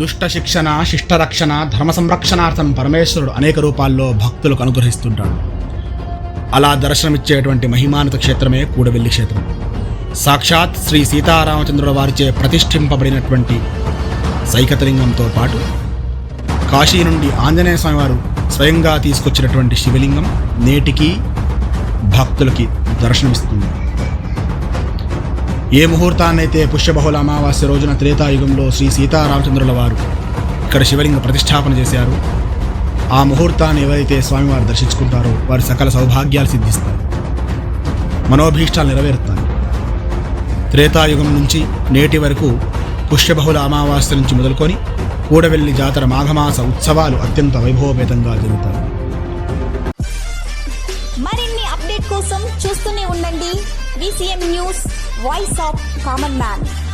దుష్ట శిక్షణ శిష్ట రక్షణ ధర్మ సంరక్షణార్థం పరమేశ్వరుడు అనేక రూపాల్లో భక్తులకు అనుగ్రహిస్తుంటాడు. అలా దర్శనమిచ్చేటువంటి మహిమానుత క్షేత్రమే కూడవెల్లి క్షేత్రం. సాక్షాత్ శ్రీ సీతారామచంద్రుల వారిచే ప్రతిష్ఠింపబడినటువంటి సైకతలింగంతో పాటు కాశీ నుండి ఆంజనేయ స్వామి వారు స్వయంగా తీసుకొచ్చినటువంటి శివలింగం నేటికి భక్తులకి దర్శనమిస్తుంది. ఏ ముహూర్తాన్నైతే పుష్యబహుళ అమావాస్య రోజున త్రేతాయుగంలో శ్రీ సీతారామచంద్రుల వారు ఇక్కడ శివలింగ ప్రతిష్టాపన చేశారు ఆ ముహూర్తాన్ని ఎవరైతే స్వామివారు దర్శించుకుంటారో వారి సకల సౌభాగ్యాలు సిద్ధిస్తారు మనోభీష్టాలు నెరవేరుతాయి. త్రేతాయుగం నుంచి నేటి వరకు పుష్యబహుళ అమావాస్య నుంచి మొదలుకొని కూడవెల్లి జాతర మాఘమాస ఉత్సవాలు అత్యంత వైభవపేతంగా జరుగుతాయి. మరిన్ని అప్డేట్ కోసం చూస్తూనే ఉండండి. VCM news voice of common man.